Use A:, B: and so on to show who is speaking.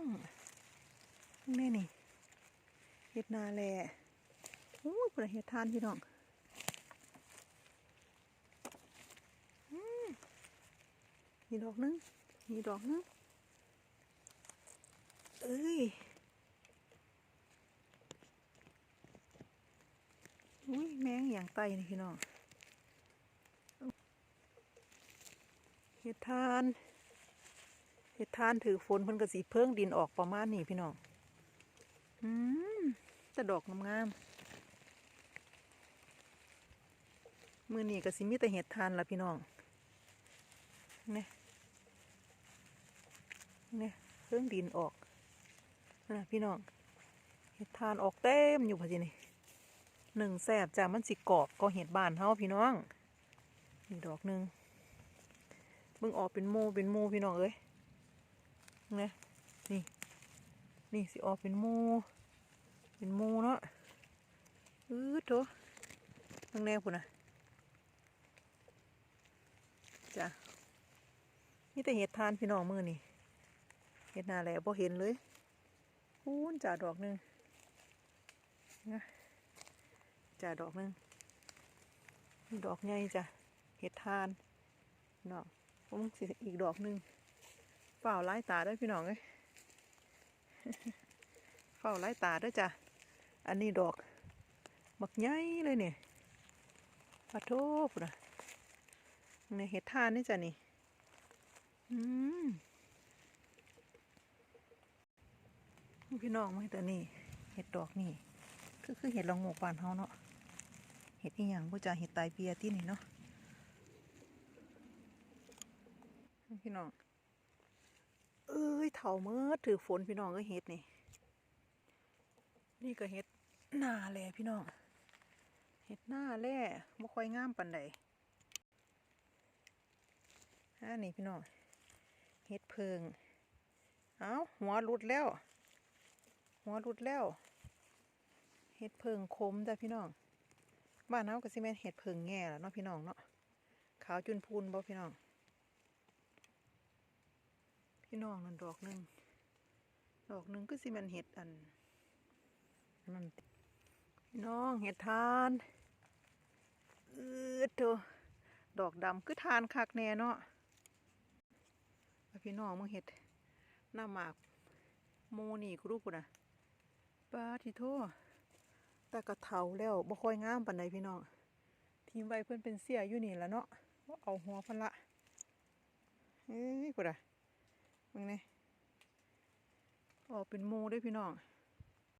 A: องนี่นี่เห็ดนาแลโอ้ปิดเห็ดทานพี่น้องมมีดอกนึงมีดอกนึงเอ้ยอุ้ยแมงอย่างไตนี่พี่น้องเห็ดทาน เฮ็ดทานถือฝนเพิ่นก็สิเพิ่งดินออกประมาณนี้พี่น้อง อืมแต่ดอกงามๆมือนี้ก็สิมีแต่เห็ดทานละพี่น้อง เนี่ย เนี่ยเพิ่งดินออกนะพี่น้อง เห็ดทานออกเต็มอยู่พอดีนี่หนึ่งแสบจ้ามันสิกรอบก็เห็ดบานเฮาพี่น้องนี่ดอกหนึ่งมึงออกเป็นโมเป็นโมพี่น้องเอ้ย นะนี่นี่สิออกเป็นมูเป็นมูเนาะอือโถตรงแนวพุ่นนะจ้ะนี่แต่เห็ดทานพี่น้องมือนี่เห็ดนาแหล่บ่เห็นเลยพูนจ่าดอกหนึ่งนะจ่าดอกหนึ่งดอกใหญ่จ้ะเห็ดทานดอกผมสิอีกดอกหนึ่ง เฝ้าไล่ตาด้วยพี่น้องเอ้ยเฝ้าไล่ตาด้วยจ้ะ อันนี้ดอกบักใหญ่เลยเนี่ยปะโทษนะเนี่ยเห็ดทานนี่จ้ะนี่ อืมพี่น้องมาแต่นี่เห็ดดอกนี่คือคือเห็ดลองหมกบานเฮาเนาะเห็ดอีหยังบ่จ้ะเห็ดตายเปียที่นี่เนาะพี่น้อง เอ้ยเถาเมื่อถือฝนพี่น้องก็เฮ็ดนี่ นี่ก็เฮ็ดหน้าแหล่พี่น้องเฮ็ดหน้าแหล่บ่ค่อยงามปานใดอันนี้พี่น้องเฮ็ดเพิง เอาหัวหลุดแล้ว หัวหลุดแล้วเฮ็ดเพิงคมจ้ะพี่น้อง บ้านเฮาก็สิแม่นเฮ็ดเพิงแง่ล่ะเนาะพี่น้องเนาะ ขาวจุนพูนบ่พี่น้อง พี่น้องนั่นดอกหนึ่งดอกหนึ่งก็สิแมันเห็ดอันนั่นพี่น้องเห็ดทานอืดโตดอกดำคือทานคักแน่เนาะแล้วพี่น้องมึงเห็ดหน้าหมากโมนี่กูรู้ปุ่นอะปาทิโทแต่กระเทาแล้วบ่ค่อยงามปานใดพี่น้องทีมไว้เพื่อนเป็นเสียอยู่นี่แหล้วเนาะว่าเอาหัวเพันละเอ้ยปุ่นอะ มึงนี่ออกเป็นโมด้วยพี่น้อง